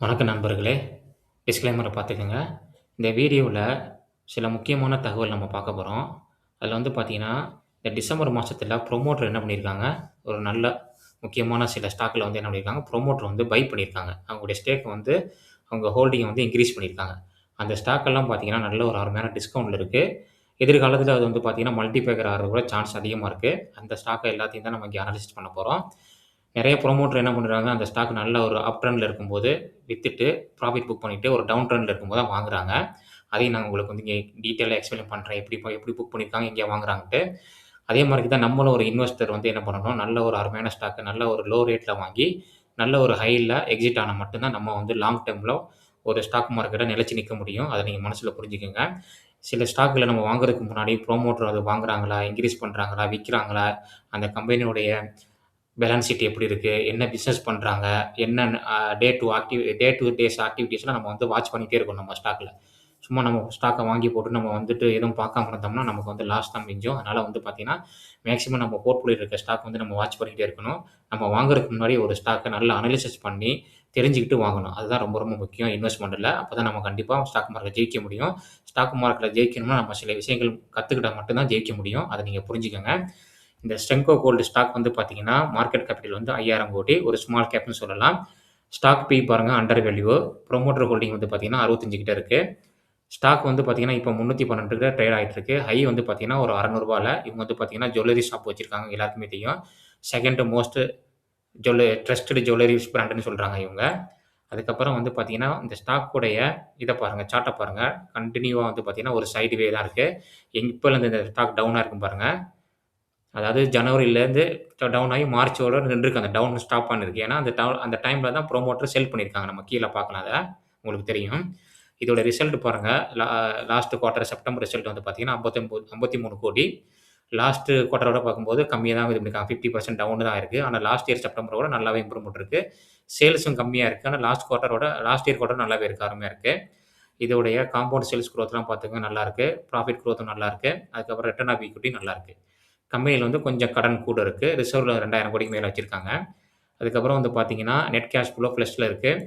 வணக்கம் நண்பர்களே. டிஸ்க்ளைமரை பார்த்துக்கோங்க. இந்த வீடியோவில் சில முக்கியமான தகவல் நம்ம பார்க்க போகிறோம் அதில் வந்து பார்த்திங்கன்னா இந்த டிசம்பர் மாதத்தில் ப்ரொமோட்டர் என்ன பண்ணியிருக்காங்க ஒரு நல்ல முக்கியமான சில ஸ்டாக்கில் வந்து என்ன பண்ணியிருக்காங்க ப்ரொமோட்டர் வந்து பை பண்ணியிருக்காங்க அவங்களுடைய ஸ்டேக் வந்து அவங்க ஹோல்டிங்கை வந்து இன்க்ரீஸ் பண்ணியிருக்காங்க அந்த ஸ்டாக்கெல்லாம் பார்த்தீங்கன்னா நல்ல ஒரு அருமையான டிஸ்கவுண்ட்டில் இருக்குது எதிர்காலத்தில் அது வந்து பார்த்திங்கன்னா மல்டிபேக்கர் ஆகிறது கூட சான்ஸ் அதிகமாக இருக்குது அந்த ஸ்டாக்கை எல்லாத்தையும் தான் நம்ம இங்கே அனலிஸ்ட் பண்ண போகிறோம் நிறைய ப்ரொமோட்டர் என்ன பண்ணுறாங்க அந்த ஸ்டாக் நல்ல ஒரு அப் ட்ரெண்டில் இருக்கும்போது விற்றுட்டு ப்ராஃபிட் புக் பண்ணிவிட்டு ஒரு டவுன் ட்ரெண்டில் இருக்கும்போது தான் வாங்குறாங்க. அதையும் நான் உங்களுக்கு வந்து இங்கே டீட்டெயிலாக எக்ஸ்பிளைன் பண்ணுறேன் எப்படி இப்போ எப்படி புக் பண்ணியிருக்காங்க இங்கே வாங்குறாங்கன்ட்டு. அதே மாதிரி தான் நம்மளும் ஒரு இன்வெஸ்டர் வந்து என்ன பண்ணணும் நல்ல ஒரு அருமையான ஸ்டாக்கு நல்ல ஒரு லோ ரேட்டில் வாங்கி நல்ல ஒரு ஹையில் எக்ஸிட் ஆனால் மட்டும்தான் நம்ம வந்து லாங் டேர்மில் ஒரு ஸ்டாக் மார்க்கெட்டை நிலச்சி நிற்க முடியும். அதை நீங்கள் மனசில் புரிஞ்சுக்கோங்க. சில ஸ்டாக்கில் நம்ம வாங்குறதுக்கு முன்னாடி ப்ரோமோட்டர் அது வாங்குறாங்களா இன்க்ரீஸ் பண்ணுறாங்களா விற்கிறாங்களா அந்த கம்பெனியுடைய பேலன்ஸ் ஷீட் எப்படி இருக்குது என்ன பிஸ்னஸ் பண்ணுறாங்க என்ன day to active day to days ஆக்டிவிட்டீஸ்லாம் நம்ம வந்து வாட்ச் பண்ணிகிட்டே இருக்கோம் நம்ம ஸ்டாக்கில் சும்மா நம்ம ஸ்டாக்கை வாங்கி போட்டு நம்ம வந்துட்டு எதுவும் பார்க்காம இருந்தோம்னா நமக்கு வந்து லாஸ் தான் மிஞ்சும். அதனால் வந்து பார்த்திங்கன்னா மேக்ஸிமம் நம்ம போர்ட்ஃபோலியோ இருக்க ஸ்டாக் வந்து நம்ம வாட்ச் பண்ணிகிட்டே இருக்கணும். நம்ம வாங்குறதுக்கு முன்னாடி ஒரு ஸ்டாக்கை நல்லா அனலிசிஸ் பண்ணி தெரிஞ்சுக்கிட்டு வாங்கணும். அதுதான் ரொம்ப ரொம்ப முக்கியம் இன்வெஸ்ட்மெண்ட்டில் அப்போ தான் நம்ம கண்டிப்பாக ஸ்டாக் மார்க்கெட் ஜெயிக்க முடியும். ஸ்டாக் மார்க்கெட்டில் ஜெயிக்கணும்னா நம்ம சில விஷயங்கள் கற்றுக்கிட்டால் மட்டும்தான் ஜெயிக்க முடியும். அதை நீங்கள் புரிஞ்சுக்கோங்க. இந்த ஸ்டெங்கோ கோல்டு ஸ்டாக் வந்து பார்த்தீங்கன்னா மார்க்கெட் கேபிட்டல் வந்து ஐயாயிரம் கோடி ஒரு ஸ்மால் கேப்னு சொல்லலாம். ஸ்டாக் பி பாருங்கள் அண்டர் வேல்யூ ப்ரொமோட்டர் ஹோல்டிங் வந்து பார்த்தீங்கன்னா அறுபத்தஞ்சு கிட்ட இருக்குது ஸ்டாக் வந்து பார்த்தீங்கன்னா இப்போ முந்நூற்றி பன்னெண்டு கிட்ட ட்ரேட் ஆகிட்டு இருக்கு. ஹை வந்து பார்த்தீங்கன்னா ஒரு அறநூறுபாவில் இவங்க வந்து பார்த்தீங்கன்னா ஜுவல்லரி ஷாப் வச்சுருக்காங்க எல்லாருக்குமே தெரியும். செகண்ட் மோஸ்ட் ஜுவல்ல ட்ரஸ்டடு ஜுவல்லரி பிராண்டுன்னு சொல்கிறாங்க இவங்க. அதுக்கப்புறம் வந்து பார்த்தீங்கன்னா இந்த ஸ்டாக்குடைய இதை பாருங்கள் சார்ட்டை பாருங்கள் கண்டினியூவாக வந்து பார்த்தீங்கன்னா ஒரு சைடு வே தான் இருக்குது எங் இப்போலேருந்து இந்த ஸ்டாக் டவுனாக இருக்கும் பாருங்கள் அதாவது ஜனவரியிலேருந்து டவுன் ஆகி மார்ச்சோட நின்றுருக்கு அந்த டவுன் ஸ்டாப் பண்ணிருக்கு ஏன்னா அந்த டவுன் அந்த டைமில் தான் ப்ரோமோட்டர் செல் பண்ணியிருக்காங்க. நம்ம கீழே பார்க்கலாம் அதை. உங்களுக்கு தெரியும். இதோட ரிசல்ட் பாருங்கள் லா லாஸ்ட் குவார்ட்டர் செப்டம்பர் ரிசல்ட் வந்து பார்த்தீங்கன்னா ஐம்பத்தொம்பது ஐம்பத்தி மூணு கோடி லாஸ்ட்டு குவார்ட்டரோட பார்க்கும்போது கம்மியாக தான் இது பண்ணியிருக்காங்க ஃபிஃப்டி பர்சன்ட் டவுன் தான் இருக்குது. ஆனால் லாஸ்ட் இயர் செப்டம்பரோட நல்லாவே இம்ப்ரூவ்மெண்ட் இருக்குது சேல்ஸும் கம்மியாக இருக்குது ஆனால் லாஸ்ட் குவார்ட்டரோட லாஸ்ட் இயர் குவார்ட்டர் நல்லாவே இருக்குது அருமையாக இருக்குது இதோடைய காம்பவுண்ட் சேல்ஸ் க்ரோத்லாம் பார்த்துங்க நல்லாயிருக்கு ப்ராஃபிட் க்ரோத்தும் நல்லாயிருக்கு அதுக்கப்புறம் ரிட்டர்ன் ஆஃப் ஈக்விட்டி நல்லாயிருக்கு கம்பெனியில் வந்து கொஞ்சம் கடன் கூட இருக்குது ரிசர்வில் ரெண்டாயிரம் கோடிக்கு மேலே வச்சுருக்காங்க. அதுக்கப்புறம் வந்து பார்த்தீங்கன்னா நெட் கேஷ் ஃபுல்லோ ப்ளஸில் இருக்குது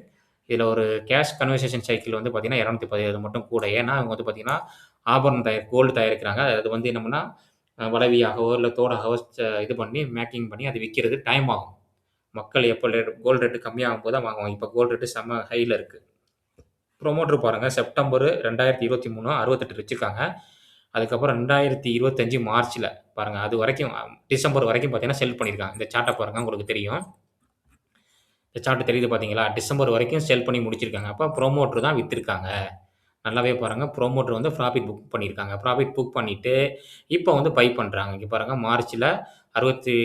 இதில் ஒரு கேஷ் கன்வர்சேஷன் சைக்கிள் வந்து பார்த்தீங்கன்னா இரநூத்தி பதினேழு மட்டும் கூட. ஏன்னா அவங்க வந்து பார்த்தீங்கன்னா ஆபரணம் தயார் கோல்டு தயாரிக்கிறாங்க அது வந்து என்னமுன்னா வளவியாகவோ இல்லை தோடாகவோ இது பண்ணி மேக்கிங் பண்ணி அது விற்கிறது டைம் ஆகும். மக்கள் எப்போ ரேட் கோல்டு ரேட்டு கம்மியாகும் போது தான் வாங்குவாங்க. இப்போ கோல்டு ரேட்டு செம்ம ஹையில் இருக்குது ப்ரொமோட்டர் பாருங்கள் செப்டம்பர் ரெண்டாயிரத்தி இருபத்தி மூணு அறுபத்தெட்டு வச்சுருக்காங்க. அதுக்கப்புறம் ரெண்டாயிரத்தி இருபத்தஞ்சி மார்ச்சில் பாருங்கள் அது வரைக்கும் டிசம்பர் வரைக்கும் பார்த்தீங்கன்னா செல் பண்ணியிருக்காங்க. இந்த சார்ட்டை பாருங்கள் உங்களுக்கு தெரியும். இந்த சார்ட்டு தெரியுது பார்த்தீங்களா டிசம்பர் வரைக்கும் செல் பண்ணி முடிச்சிருக்காங்க. அப்போ ப்ரோமோட்ரு தான் விற்றுருக்காங்க நல்லாவே பாருங்கள் ப்ரோமோட்டர் வந்து ப்ராஃபிட் புக் பண்ணியிருக்காங்க. ப்ராஃபிட் புக் பண்ணிவிட்டு இப்போ வந்து பை பண்ணுறாங்க இங்கே பாருங்கள் மார்ச்சில் அறுபத்தி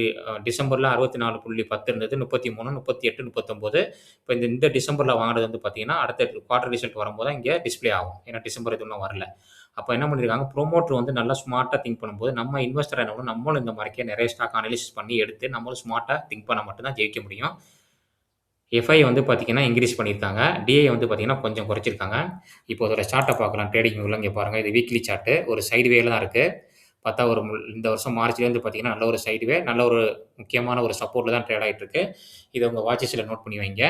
டிசம்பரில் அறுபத்தி நாலு புள்ளி பத்து இருந்தது முப்பத்தி மூணு முப்பத்தி எட்டு முப்பத்தொம்போது. இப்போ இந்த இந்த டிசம்பரில் வாங்கினது வந்து பார்த்தீங்கன்னா அடுத்த குவார்டர் ரிசல்ட் வரும்போது தான் இங்கே டிஸ்பிளே ஆகும். ஏன்னா டிசம்பர் இதுவும் வரல. அப்போ என்ன பண்ணியிருக்காங்க ப்ரோமோட்டர் வந்து நல்லா ஸ்மார்ட்டாக திங்க் பண்ணும்போது நம்ம இன்வெஸ்டர் என்ன நம்மளும் இந்த மாதிரிக்கே நிறைய ஸ்டாக் அனலிசிஸ் பண்ணி எடுத்து நம்மளும் ஸ்மார்ட்டாக திங்க் பண்ண மட்டும்தான் ஜெயிக்க முடியும். எஃப்ஐ வந்து பார்த்தீங்கன்னா இன்க்ரீஸ் பண்ணியிருக்காங்க. டிஐ வந்து பார்த்தீங்கன்னா கொஞ்சம் குறைச்சிருக்காங்க. இப்போ அதோட சார்ட்டை பார்க்கலாம். ட்ரேடிங் உள்ள இங்கே பாருங்கள் இது வீக்லி சார்ட்டு ஒரு சைடு வேல தான் இருக்குது பார்த்தா ஒரு இந்த வருஷம் மார்ச்லேருந்து பார்த்தீங்கன்னா நல்ல ஒரு சைடுவே நல்ல ஒரு முக்கியமான ஒரு சப்போர்ட்டில் தான் ட்ரேட் ஆகிட்டு இருக்கு. இதை உங்கள் வாட்சஸில் நோட் பண்ணி வைங்க.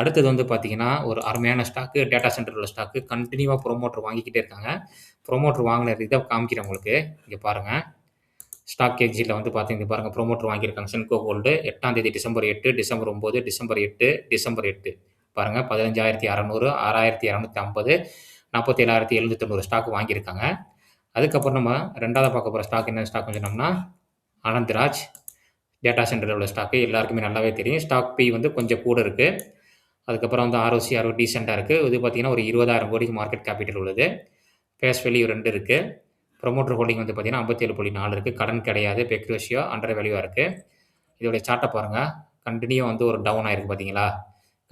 அடுத்தது வந்து பார்த்தீங்கன்னா ஒரு அருமையான ஸ்டாக்கு டேட்டா சென்டரில் உள்ள ஸ்டாக்கு கண்டினியூவாக ப்ரொமோட்டர் வாங்கிக்கிட்டே இருக்காங்க. ப்ரொமோட்டர் வாங்கின இதை காமிக்கிறேன் உங்களுக்கு. இங்கே பாருங்கள் ஸ்டாக் எக்ஸிட்டில் வந்து பார்த்தீங்கன்னா பாருங்கள் ப்ரொமோட்டர் வாங்கியிருக்காங்க. சென்கோ கோல்டு எட்டாம் தேதி டிசம்பர் எட்டு டிசம்பர் ஒம்பது டிசம்பர் எட்டு டிசம்பர் எட்டு. பாருங்கள் பதினஞ்சாயிரத்தி அறநூறு ஆறாயிரத்தி இரநூத்தி ஐம்பது நாற்பத்தி ஏழாயிரத்தி எழுநூத்தி தொண்ணூறு ஸ்டாக் வாங்கியிருக்காங்க. அதுக்கப்புறம் நம்ம ரெண்டாவது பார்க்க போகிற ஸ்டாக் என்ன ஸ்டாக் சொன்னோம்னா ஆனந்த்ராஜ். டேட்டா சென்டரில் உள்ள ஸ்டாக்கு எல்லாருக்குமே நல்லாவே தெரியும். ஸ்டாக் பி வந்து கொஞ்சம் கூட இருக்குது அதுக்கப்புறம் வந்து ஆர்ஓசி ஆர்ஓ டீசெண்டாக இருக்குது இது பார்த்திங்கன்னா ஒரு இருபதாயிரம் கோடிக்கு மார்க்கெட் கேபிட்டல் உள்ளது. ஃபேஸ் வேல்யூ ரெண்டு இருக்குது ப்ரொமோட்டர் ஹோல்டிங் வந்து பார்த்திங்கன்னா ஐம்பத்தேழு புள்ளி நாலு இருக்குது கடன் கிடையாது. பெக்ரோஷியோ அண்டர் வேல்யூவாக இருக்குது இதோடைய சார்ட்டை பாருங்கள் கண்டினியூ வந்து ஒரு டவுன் ஆயிருக்கு பார்த்தீங்களா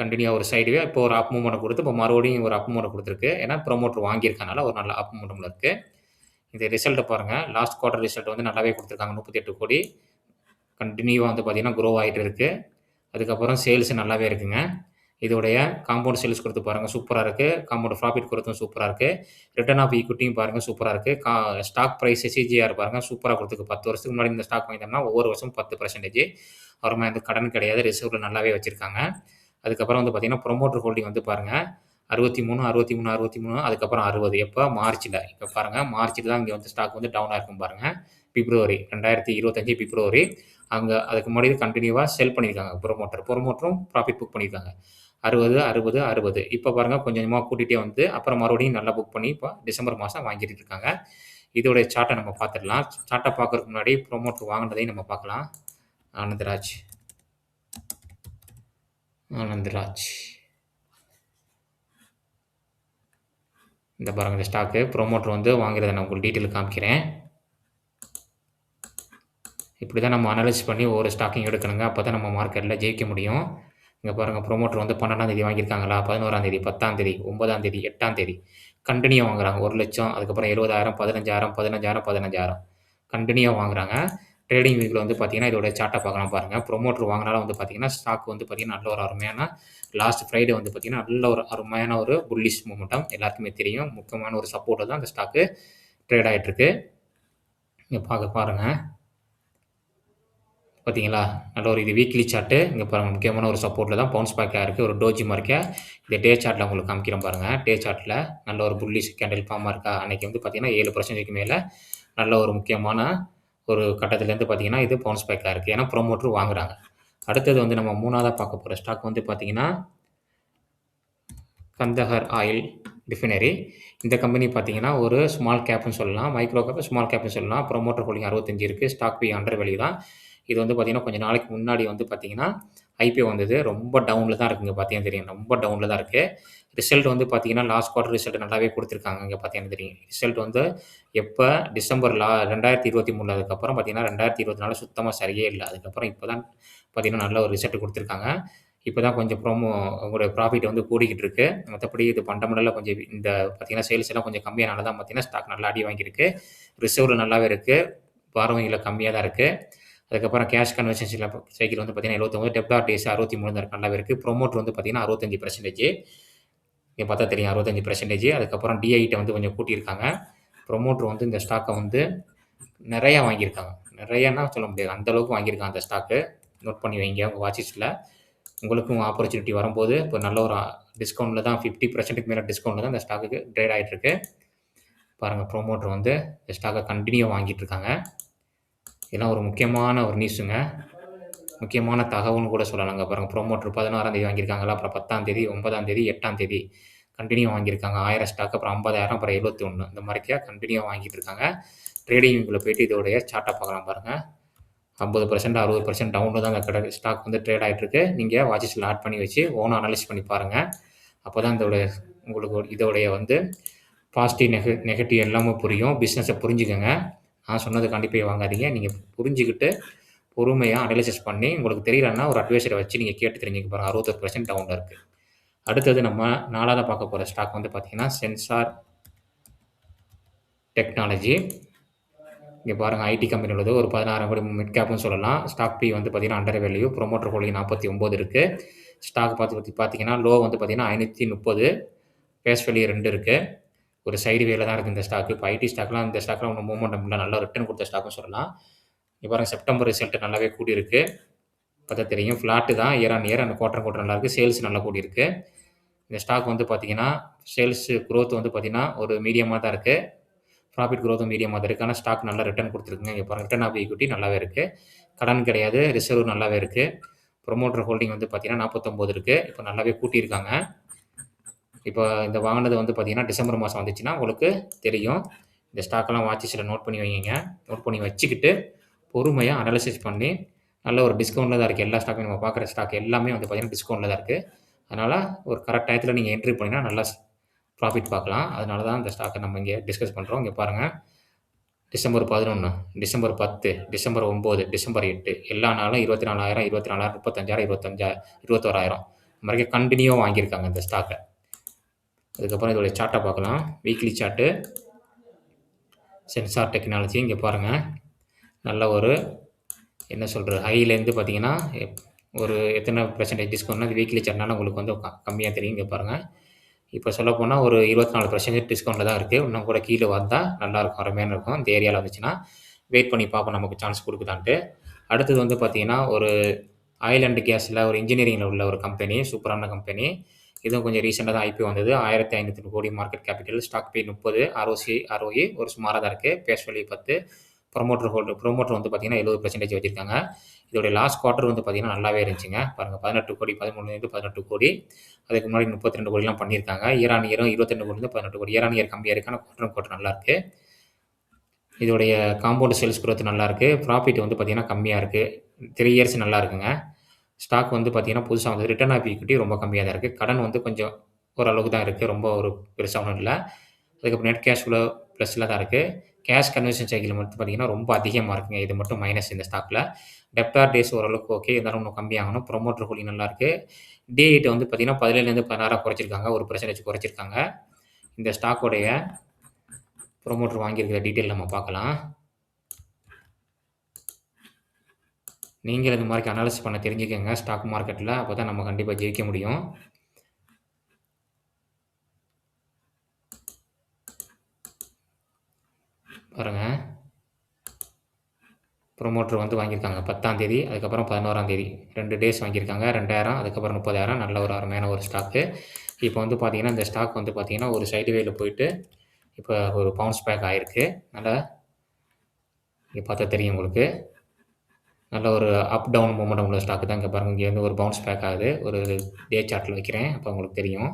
கண்டினியூ ஒரு சைடுவே இப்போ ஒரு அப் மூமெண்ட் கொடுத்து இப்போ மறுபடியும் ஒரு அப் மூமெண்ட் கொடுத்துருக்கு. ஏன்னா ப்ரொமோட்டர் வாங்கியிருக்கனால ஒரு நல்ல அப் மூமெண்ட்டில் இருக்குது இந்த ரிசல்ட்டை பாருங்கள் லாஸ்ட் குவார்ட்டர் ரிசல்ட் வந்து நல்லாவே கொடுத்துருக்காங்க. முப்பத்தி எட்டு கோடி. கண்டினியூவாக வந்து பார்த்திங்கன்னா க்ரோ ஆகிட்டு இருக்குது அதுக்கப்புறம் சேல்ஸ் நல்லாவே இருக்குங்க. இதோடைய காம்பவுண்ட் சேல்ஸ் கொடுத்து பாருங்கள் சூப்பராக இருக்குது காம்பவுண்ட் ப்ராஃபிட் கொடுத்தும் சூப்பராக இருக்குது ரிட்டர்ன் ஆஃப் ஈக்விட்டியும் பாருங்கள் சூப்பராக இருக்குது கா ஸ்டாக் ப்ரைஸ் சிஜிஆர் பாருங்கள் சூப்பராக கொடுத்துருக்கு. பத்து வருஷத்துக்கு முன்னாடி இந்த ஸ்டாக் வாங்கிட்டோம்னா ஒவ்வொரு வருஷம் பத்து பர்சன்டேஜ் அப்புறமா இந்த கடன் கிடையாது. ரிசர்வில் நல்லாவே வச்சுருக்காங்க. அதுக்கப்புறம் வந்து பார்த்தீங்கன்னா, ப்ரொமோட்டர் ஹோல்டிங் வந்து பாருங்கள் அறுபத்தி மூணு அறுபத்தி மூணு அறுபத்தி மூணு அதுக்கப்புறம் அறுபது. எப்போ? மார்ச்சில் இப்போ பாருங்கள் மார்ச்சில் தான் இங்கே வந்து ஸ்டாக் வந்து டவுனாக இருக்கும் பாருங்கள் பிப்ரவரி 2025 பிப்ரவரி. அங்கே அதுக்கு முன்னாடி கண்டினியூவாக செல் பண்ணியிருக்காங்க. ப்ரொமோட்டர். ப்ரொமோட்டரும் ப்ராஃபிட் புக் பண்ணியிருக்காங்க. அறுபது அறுபது அறுபது இப்போ பாருங்கள் கொஞ்சம் கொஞ்சமாக கூட்டிகிட்டே வந்து அப்புறம் மறுபடியும் நல்லா புக் பண்ணி இப்போ டிசம்பர் மாதம் வாங்கிட்டு இருக்காங்க. இதோடைய சார்ட்டை நம்ம பார்த்துடலாம். சார்ட்டை பார்க்குறதுக்கு முன்னாடி ப்ரோமோட் வாங்கினதையும் நம்ம பார்க்கலாம். ஆனந்தராஜ். ஆனந்தராஜ். இந்த பாருங்க இந்த ஸ்டாக்கு ப்ரோமோட்டர் வந்து வாங்குறத நான் உங்களுக்கு டீட்டெயில் காமிக்கிறேன். இப்படி தான் நம்ம அனலைஸ் பண்ணி ஒவ்வொரு ஸ்டாக்கையும் எடுக்கணுங்க. அப்போ தான் நம்ம மார்க்கெட்டில் ஜெயிக்க முடியும். இங்கே பாருங்கள் ப்ரொமோட்டர் வந்து 12ஆம் தேதி வாங்கியிருக்காங்களா? 11ஆம் தேதி, 10ஆம் தேதி, ஒன்பதாம் தேதி, எட்டாம் தேதி கண்டினியூ வாங்குறாங்க. 1,00,000 அதுக்கப்புறம் எழுபதாயிரம் பதினஞ்சாயிரம் பதினஞ்சாயிரம் பதினஞ்சாயிரம் கண்டினியூ வாங்குறாங்க. ட்ரேடிங் வீக்கில் வந்து பார்த்தீங்கன்னா, இதோட சார்ட்ட பார்க்கலாம் பாருங்கள் ப்ரொமோட்டர் வாங்கினாலும் வந்து பார்த்தீங்கன்னா, ஸ்டாக் வந்து பார்த்தீங்கன்னா, நல்ல ஒரு அருமையான லாஸ்ட் ஃப்ரைடே வந்து பார்த்தீங்கன்னா, நல்ல ஒரு அருமையான ஒரு புல்லிஷ் மூமெண்டம் எல்லாருக்குமே தெரியும். முக்கியமான ஒரு சப்போர்ட்டு தான் அந்த ஸ்டாக்கு ட்ரேட் ஆகிட்டுருக்கு இங்கே பார்க்க பாருங்கள் பார்த்தீங்களா? நல்ல ஒரு இது வீக்லி சார்ட்டு. இங்கே பாருங்கள் முக்கியமான ஒரு சப்போர்ட்டில் தான் பவுன்ஸ் பேக்காக இருக்குது ஒரு டோஜி மார்க்கே இந்த டே சார்ட்டில் உங்களுக்கு காமிக்கிறேன் பாருங்கள் டே சார்ட்டில் நல்ல ஒரு புல்லிஷ் கேண்டில் ஃபார்மாக இருக்கா? அன்னைக்கு வந்து பார்த்தீங்கன்னா, ஏழு பர்சன்டேஜ்க்கு மேலே நல்ல ஒரு முக்கியமான ஒரு கட்டத்துலேருந்து பார்த்தீங்கன்னா, இது பவுன்ஸ் பேக்காக இருக்குது ஏன்னா ப்ரொமோட்டர் வாங்குறாங்க. அடுத்தது வந்து நம்ம மூணாவதாக பார்க்க போகிற ஸ்டாக் வந்து பார்த்தீங்கன்னா கந்தஹர் ஆயில் டிஃபினரி இந்த கம்பெனி பார்த்தீங்கன்னா, ஒரு ஸ்மால் கேப்னு சொல்லலாம். மைக்ரோ கேப், ஸ்மால் கேப்னு சொல்லலாம். ப்ரொமோட்டர் ஹோல்டிங் அறுபத்தஞ்சு இருக்குது ஸ்டாக் பி அண்டர் வேல்யூ தான். இது வந்து பார்த்தீங்கன்னா, கொஞ்ச நாளைக்கு முன்னாடி வந்து பார்த்தீங்கன்னா, ஐபிஓ வந்தது. ரொம்ப டவுனில் தான் இருக்குங்க. பார்த்தீங்கன்னா தெரியும். ரொம்ப டவுனில் தான் இருக்குது ரிசல்ட் வந்து பார்த்தீங்கன்னா, லாஸ்ட் குவார்டர் ரிசல்ட் நல்லாவே கொடுத்துருக்காங்க இங்கே பார்த்தீங்கன்னா தெரியும். ரிசல்ட் வந்து எப்போ டிசம்பர் லா 2023 அதுக்கப்புறம் பார்த்தீங்கன்னா, 2024 சுத்தமா சரியே இல்லை அதுக்கப்புறம் இப்போ தான் பார்த்தீங்கன்னா, நல்ல ஒரு ரிசல்ட் கொடுத்துருக்காங்க இப்போ தான் கொஞ்சம் ப்ரோமோ உங்களுடைய ப்ராஃபிட் வந்து கூடிக்கிட்டு இருக்கு. மற்றபடி இது ஃபண்டமெண்டலா கொஞ்சம் இந்த பார்த்தீங்கன்னா, சேல்ஸ் எல்லாம் கொஞ்சம் கம்மியானால தான் பார்த்தீங்கன்னா, ஸ்டாக் நல்லா அடி வாங்கியிருக்கு. ரிசர்வ்ல நல்லாவே இருக்குது பாரோயிங்ல கம்மியாக தான் இருக்குது அதுக்கப்புறம் கேஷ் கன்வர்ஷன் சைக்கிள் வந்து பார்த்தீங்கன்னா, 79 டெப்டார் டேஸ் 63 தான் இருக்கு. இருக்குது இருக்கு. ப்ரொமோட்டர் வந்து பார்த்தீங்கன்னா, அறுபத்தஞ்சு பர்சன்டேஜ் இங்கே பார்த்தா தெரியும் 65% அதுக்கப்புறம் டிஐட்டை வந்து கொஞ்சம் கூட்டியிருக்காங்க. ப்ரொமோட்டர் வந்து இந்த ஸ்டாக்கை வந்து நிறையா வாங்கியிருக்காங்க. நிறையன்னா சொல்ல முடியாது. அந்தளவுக்கு வாங்கியிருக்காங்க அந்த ஸ்டாக்கு. நோட் பண்ணி வைங்க உங்கள் வாட்சிஸில் உங்களுக்கும் ஆப்பர்ச்சுனிட்டி வரும்போது, இப்போ நல்ல ஒரு டிஸ்கவுண்டில் தான் ஃபிஃப்டி பர்சன்ட்டுக்கு மேலே டிஸ்கவுண்ட்டில் தான் இந்த ஸ்டாக்குக்கு ட்ரேட் ஆகிட்டு இருக்கு. பாருங்கள் ப்ரொமோட்டர் வந்து இந்த ஸ்டாக்கை கண்டினியூ வாங்கிட்டு இருக்காங்க. இதெல்லாம் ஒரு முக்கியமான ஒரு நியூஸுங்க. முக்கியமான தகவல்னு கூட சொல்லலாங்க. பாருங்க ப்ரோமோட்டர் பதினாறாம் தேதி வாங்கியிருக்காங்களா? அப்புறம் 10ஆம் தேதி, ஒன்பதாம் தேதி, எட்டாம் தேதி கண்டினியூ வாங்கியிருக்காங்க. ஆயிரம் ஸ்டாக் அப்புறம் 50,000 அப்புறம் 71 இந்த மாரிக்கா கண்டினியூ வாங்கிட்டு இருக்காங்க. ட்ரேடிங் போயிட்டு இதோடைய சார்ட்டை பார்க்கலாம் பாருங்கள் ஐம்பது பர்சன்ட் அறுபது பர்சன்ட் டவுனில் தான் அந்த கடை ஸ்டாக் வந்து ட்ரேட் ஆகிட்டுருக்கு நீங்கள் நீங்க ஆட் பண்ணி வச்சு ஓனா அனலைஸ் பண்ணி பாருங்கள் அப்போ தான் இதோட உங்களுக்கு இதோடைய வந்து பாசிட்டிவ், நெக நெகட்டிவ் எல்லாமே புரியும். பிஸ்னஸை புரிஞ்சுக்கோங்க நான் சொன்னதுக்காண்டி போய் வாங்காதீங்க. நீங்கள் புரிஞ்சுக்கிட்டு பொறுமையாக அனலைசிஸ் பண்ணி உங்களுக்கு தெரியலன்னா ஒரு அட்வைசரை வச்சு நீங்கள் கேட்டு தெரிஞ்சுக்க பாருங்க. 61% டவுன்ல இருக்குது அடுத்தது நம்ம நாலாவது பார்க்க போகிற ஸ்டாக் வந்து பார்த்தீங்கன்னா, சென்சார் டெக்னாலஜி. இங்கே பாருங்கள் ஐடி கம்பெனி உள்ளது. ஒரு 16 கோடி மிட் கேப்னு சொல்லலாம். ஸ்டாக் பி வந்து பார்த்தீங்கன்னா, அண்டர் வேல்யூ. ப்ரொமோட்டர் ஹோல்டிங் 49 இருக்கு. ஸ்டாக் பார்த்து பார்த்தீங்கன்னா, லோ வந்து பார்த்தீங்கன்னா 530 ஃபேஸ் வேல்யூ ரெண்டு இருக்குது ஒரு சைடு வேல தான் இருக்குது இந்த ஸ்டாக்கு இப்போ ஐடி ஸ்டாக்லாம் இந்த ஸ்டாக்லாம் ஒண்ணும் மூமெண்ட் இல்லை நல்ல ரிட்டர்ன் கொடுத்த ஸ்டாக்கும் சொல்லலாம். இப்போ செப்டம்பர் ரிசல்ட் நல்லாவே கூடியிருக்கு. பார்த்தா தெரியும். ஃப்ளாட்டு தான் இயர் ஆன் இயர் அந்த குவார்டர் குவார்டர் நல்லாயிருக்கு சேல்ஸ் நல்லா கூடியிருக்கு. இந்த ஸ்டாக் வந்து பார்த்தீங்கன்னா, சேல்ஸ் க்ரோத் வந்து பார்த்தீங்கன்னா, ஒரு மீடியமாக தான் இருக்குது ப்ராஃபிட் க்ரோத்தும் மீடியமாக தான் இருக்குது ஆனால் ஸ்டாக் நல்லா ரிட்டர்ன் கொடுத்துருக்குங்க இப்போ பாருங்க ரிட்டர்ன் ஆஃப் ஈக்விட்டி நல்லாவே இருக்குது கடன் கிடையாது. ரிசர்வ் நல்லாவே இருக்குது ப்ரொமோட்டர் ஹோல்டிங் வந்து பார்த்தீங்கன்னா, நாற்பத்தொம்போது இருக்குது இப்போ நல்லாவே கூட்டியிருக்காங்க. இப்போ இந்த வாங்கினது வந்து பார்த்தீங்கன்னா, டிசம்பர் மாதம் வந்துச்சுன்னா உங்களுக்கு தெரியும். இந்த ஸ்டாக்கெல்லாம் வாட்சிஸில் நோட் பண்ணி வைங்க. நோட் பண்ணி வச்சுக்கிட்டு, பொறுமையாக அனாலிசிஸ் பண்ணி, நல்ல ஒரு டிஸ்கவுண்ட்டில் தான் இருக்குது எல்லா ஸ்டாக்கும் நம்ம பார்க்குற ஸ்டாக் எல்லாமே வந்து பார்த்தீங்கன்னா, டிஸ்கவுண்ட்டில் தான் இருக்குது அதனால் ஒரு கரெக்ட் டயத்தில் நீங்கள் என்ட்ரி பண்ணிங்கன்னா நல்லா ப்ராஃபிட் பார்க்கலாம். அதனால தான் இந்த ஸ்டாக்கை நம்ம இங்கே டிஸ்கஸ் பண்ணுறோம் இங்கே பாருங்கள் டிசம்பர் 11, டிசம்பர் 10, டிசம்பர் ஒம்பது டிசம்பர் எட்டு எல்லா நாளும் 24,000, 24,000, 35,000, 25 21,000 இந்த மாதிரி கண்டினியூவாக வாங்கியிருக்காங்க இந்த ஸ்டாக்கை அதுக்கப்புறம் இதோட சார்ட்டை பார்க்கலாம். Weekly chart. சென்சார் டெக்னாலஜி இங்கே பாருங்கள் நல்ல ஒரு என்ன சொல்கிறது ஹைலேருந்து பார்த்தீங்கன்னா, ஒரு எத்தனை பர்சன்டேஜ் டிஸ்கவுண்ட்னா அது வீக்லி சார்ட்னால உங்களுக்கு வந்து க தெரியும். இங்கே பாருங்கள் இப்போ சொல்லப்போனால் ஒரு இருபத்தி நாலு பர்சன்டேஜ் டிஸ்கவுண்ட்டில் தான் இருக்குது இன்னும் கூட கீழே வந்தால் நல்லாயிருக்கும் அருமையான இருக்கும். இந்த ஏரியாவில் வந்துச்சுன்னா, வெயிட் பண்ணி பார்ப்போம் நமக்கு சான்ஸ் கொடுக்குதான்ட்டு அடுத்தது வந்து பார்த்தீங்கன்னா, ஒரு ஆயில் அண்ட் கேஸில் ஒரு இன்ஜினியரிங்கில் உள்ள ஒரு கம்பெனி சூப்பரான கம்பெனி இதுவும் கொஞ்சம் ரீசெண்டாக தான் ஐபிஓ வந்தது. ஆயிரத்தி ஐநூற்றி கோடி மார்க்கெட் கேபிட்டல் ஸ்டாக் பே முப்பது ஆர்ஓசி ஆர்ஓஇ ஒரு சுமாராக தான் இருக்குது பேஸ்வலி பத்து ப்ரொமோட்டர் ஹோல்டு ப்ரொமோட்டர் வந்து பார்த்தீங்கன்னா எழுபது பர்சன்டேஜ் வச்சிருக்காங்க. இதோடைய லாஸ்ட் குவார்ட்டர் வந்து பார்த்திங்கன்னா நல்லாவே இருந்துச்சுங்க. பாருங்கள் பதினெட்டு கோடி பதிமூணுலேருந்து பதினெட்டு கோடி. அதுக்கு முன்னாடி முப்பத்தி ரெண்டு கோடிலாம் பண்ணியிருக்காங்க. ஈரான் இயரும் இருபத்தெண்டு கோடிலேருந்து பதினெட்டு கோடி. ஈரான் இயர் கம்மியாக இருக்கான குவார்டர் குவார்டர் நல்லாயிருக்கு இதோடைய காம்பவுண்ட் சேல்ஸ் குரோத் நல்லா இருக்குது ப்ராஃபிட் வந்து பார்த்திங்கன்னா கம்மியாக இருக்குது த்ரீ இயர்ஸ் நல்லா இருக்குங்க. ஸ்டாக் வந்து பார்த்தீங்கன்னா புதுசாக வந்து ரிட்டர்ன் ஆஃப் ஈக்விட்டி ரொம்ப கம்மியாக தான் இருக்குது கடன் வந்து கொஞ்சம் ஓரளவுக்கு தான் இருக்குது ரொம்ப ஒரு பெருசாக ஒன்றும் இல்லை. அதுக்கப்புறம் நெட் கேஷ் ஃப்ளோ ப்ளஸில் தான் இருக்குது கேஷ் கன்வர்ஷன் சைக்கிள் மட்டும் பார்த்தீங்கன்னா ரொம்ப அதிகமாக இருக்குங்க. இது மட்டும் மைனஸ் இந்த ஸ்டாக்கில் டெப்டார் டேஸ் ஓரளவுக்கு ஓகே இருந்தாலும் இன்னும் கம்மியாகணும் ப்ரொமோட்டர் கூலி நல்லா இருக்குது எயிட் வந்து பார்த்தீங்கன்னா பதினேழுலேருந்து பதினாறாக குறைச்சிருக்காங்க. ஒரு பர்சன்டேஜ் குறைச்சிருக்காங்க. இந்த ஸ்டாக்கோடைய ப்ரொமோட்டர் வாங்கியிருக்கிற டீட்டெயில் நம்ம பார்க்கலாம். நீங்கள் இந்த மாதிரி அனாலிசிஸ் பண்ண தெரிஞ்சுக்கங்க. ஸ்டாக் மார்க்கெட்டில் அப்போ தான் நம்ம கண்டிப்பாக ஜெயிக்க முடியும். பாருங்க. ப்ரொமோட்டர் வந்து வாங்கியிருக்காங்க. பத்தாம் தேதி அதுக்கப்புறம் பதினோராம் தேதி. ரெண்டு டேஸ் வாங்கியிருக்காங்க. ரெண்டாயிரம் அதுக்கப்புறம் முப்பதாயிரம். நல்ல ஒரு அருமையான ஒரு ஸ்டாக்கு இப்போ வந்து பார்த்தீங்கன்னா இந்த ஸ்டாக் வந்து பார்த்தீங்கன்னா ஒரு சைடு வேல போயிட்டு இப்போ ஒரு பவுன்ஸ் பேக் ஆகிருக்கு நல்லா இங்கே பார்த்தா தெரியும் உங்களுக்கு. நல்ல ஒரு அப் டவுன் மூமெண்ட் உள்ள ஸ்டாக்கு தான் இங்கே பாருங்கள் இங்கே வந்து ஒரு பவுன்ஸ் பேக் ஆகுது. ஒரு டே சார்ட்டில் வைக்கிறேன். அப்போ உங்களுக்கு தெரியும்.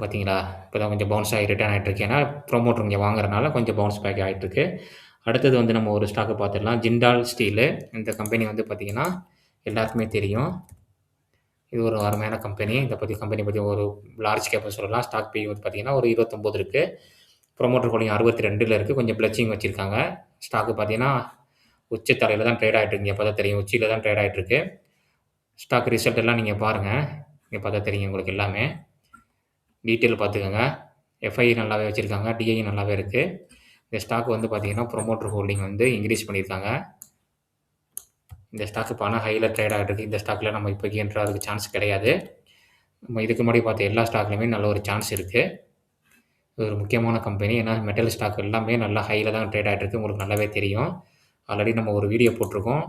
பார்த்தீங்களா இப்போ தான் கொஞ்சம் பவுன்ஸ் ஆகி ரிட்டர்ன் ஆகிட்டு இருக்கு. ஏன்னா ப்ரொமோட்டர் இங்கே வாங்குறதுனால கொஞ்சம் பவுன்ஸ் பேக் ஆகிட்டுருக்கு அடுத்தது வந்து நம்ம ஒரு ஸ்டாக்கை பார்த்துடலாம். ஜிண்டால் ஸ்டீலு இந்த கம்பெனி வந்து பார்த்திங்கன்னா எல்லாருக்குமே தெரியும். இது ஒரு அருமையான கம்பெனி இதை பற்றி கம்பெனி பற்றி ஒரு லார்ஜ் கேப்பை சொல்லலாம். ஸ்டாக் பி வந்து பார்த்திங்கன்னா ஒரு இருபத்தொம்போது இருக்குது ப்ரொமோட்டர் ஹோல்டிங் அறுபத்தி ரெண்டில் இருக்குது கொஞ்சம் பிளச்சிங் வச்சுருக்காங்க. ஸ்டாக்கு பார்த்தீங்கன்னா உச்ச தலையில் தான் ட்ரேட் ஆகிட்டு இருக்கு. இங்கே பார்த்தா தெரியும். உச்சியில் தான் ட்ரேட் ஆகிட்டு இருக்கு. ஸ்டாக் ரிசல்ட் எல்லாம் நீங்கள் பாருங்கள் இங்கே பார்த்தா தெரியும் உங்களுக்கு எல்லாமே. டீட்டெயில் பார்த்துக்கோங்க. எஃப்ஐ நல்லாவே வச்சுருக்காங்க. டிஐ நல்லாவே இருக்குது இந்த ஸ்டாக் வந்து பார்த்தீங்கன்னா ப்ரொமோட்டர் ஹோல்டிங் வந்து இன்க்ரீஸ் பண்ணியிருக்காங்க. இந்த ஸ்டாக்கு பணம் ஹையில் ட்ரேட் ஆகிட்டு இருக்கு. இந்த ஸ்டாக்கில் நம்ம இப்போ என்ட்ரு அதுக்கு சான்ஸ் கிடையாது. நம்ம இதுக்கு முன்னாடி பார்த்த எல்லா ஸ்டாக்லையுமே நல்ல ஒரு சான்ஸ் இருக்குது ஒரு முக்கியமான கம்பெனி ஏன்னா மெட்டல் ஸ்டாக் எல்லாமே நல்லா ஹையில் தான் ட்ரேட் ஆகிட்டு உங்களுக்கு நல்லாவே தெரியும். ஆல்ரெடி நம்ம ஒரு வீடியோ போட்டிருக்கோம்.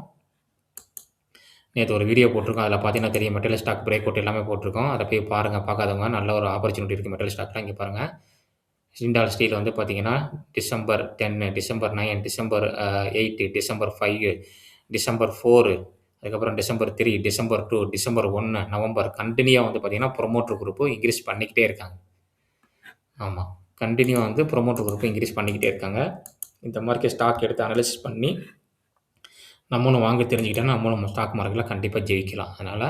நேற்று ஒரு வீடியோ போட்டிருக்கோம். அதில் பார்த்தீங்கன்னா தெரியும் மெட்டல் ஸ்டாக் பிரேக் அவுட் எல்லாமே போட்டிருக்கோம். அதை போய் பாருங்கள் பார்க்காதவங்க. நல்ல ஒரு ஆப்பர்ச்சுனிட்டி இருக்குது மெட்டல் ஸ்டாக்லாம் இங்கே பாருங்கள் ஜிண்டால் ஸ்டீல் வந்து பார்த்தீங்கன்னா December ten December nine December eight December five December four அதுக்கப்புறம் December three December two December ஒன்று நவம்பர் கண்டினியூவாக வந்து பார்த்திங்கன்னா ப்ரொமோட்டர் குரூப்பு இன்க்ரீஸ் பண்ணிக்கிட்டே இருக்காங்க. ஆமாம் கண்டினியூ வந்து ப்ரொமோட்டர் குரூப்பை இன்க்ரீஸ் பண்ணிக்கிட்டே இருக்காங்க. இந்த மாதிரி ஸ்டாக் எடுத்து அனலைசிஸ் பண்ணி நம்மளும் வாங்க தெரிஞ்சுக்கிட்டோன்னா நம்மளும் ஸ்டாக் மார்க்கெட்டில் கண்டிப்பாக ஜெயிக்கலாம். அதனால்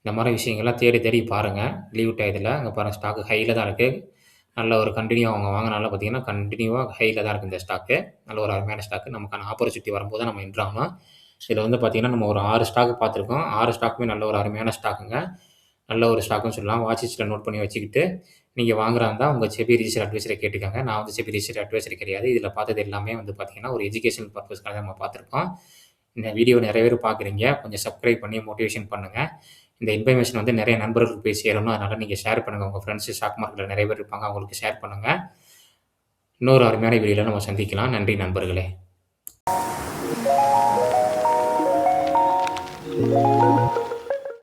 இந்த மாதிரி விஷயங்கள்லாம் தேடி தேடி பாருங்கள் லீவ் டயத்தில் அங்கே பாருங்கள் ஸ்டாக்கு ஹையில் தான் இருக்குது நல்ல ஒரு கண்டினியூ அவங்க வாங்கினால பார்த்தீங்கன்னா கண்டினியூவாக ஹையில் தான் இருக்குது இந்த ஸ்டாக்கு நல்ல ஒரு அருமையான ஸ்டாக்கு நமக்கான ஆப்பர்ச்சுனிட்டி வரும்போது தான் நம்ம என்ட்ராகணும் இதில் வந்து பார்த்திங்கன்னா நம்ம ஒரு ஆறு ஸ்டாக் பார்த்துருக்கோம். ஆறு ஸ்டாக்குமே நல்ல ஒரு அருமையான ஸ்டாக்குங்க நல்ல ஒரு ஸ்டாக்குன்னு சொல்லலாம். வாட்சிஸில் நோட் பண்ணி வச்சுக்கிட்டு நீங்கள் வாங்குறா உங்கள் செபி ரிஜிஸ்டர் அட்வைசரை கேட்டுக்கோங்க. நான் வந்து செபி ரிஜிஸ்டர் அட்வைசர் கிடையாது. இதில் பார்த்தது எல்லாமே வந்து பார்த்திங்கன்னா ஒரு எஜுகேஷன் பர்பஸ்க்காக நம்ம பார்த்துருக்கோம் இந்த வீடியோ நிறைய பேர் பார்க்குறீங்க கொஞ்சம் சப்ஸ்கிரைப் பண்ணி மோட்டிவேஷன் பண்ணுங்கள் இந்த இன்ஃபர்மேஷன் வந்து நிறைய நண்பர்களுக்கு போய் சேரணும். அதனால் நீங்கள் ஷேர் பண்ணுங்கள் உங்கள் ஃப்ரெண்ட்ஸு ஸ்டாக் மார்க்கெட்டில் நிறைய பேர் இருப்பாங்க. அவங்களுக்கு ஷேர் பண்ணுங்கள் இன்னொரு அருமையான வீடியோவில் நம்ம சந்திக்கலாம். நன்றி நண்பர்களே.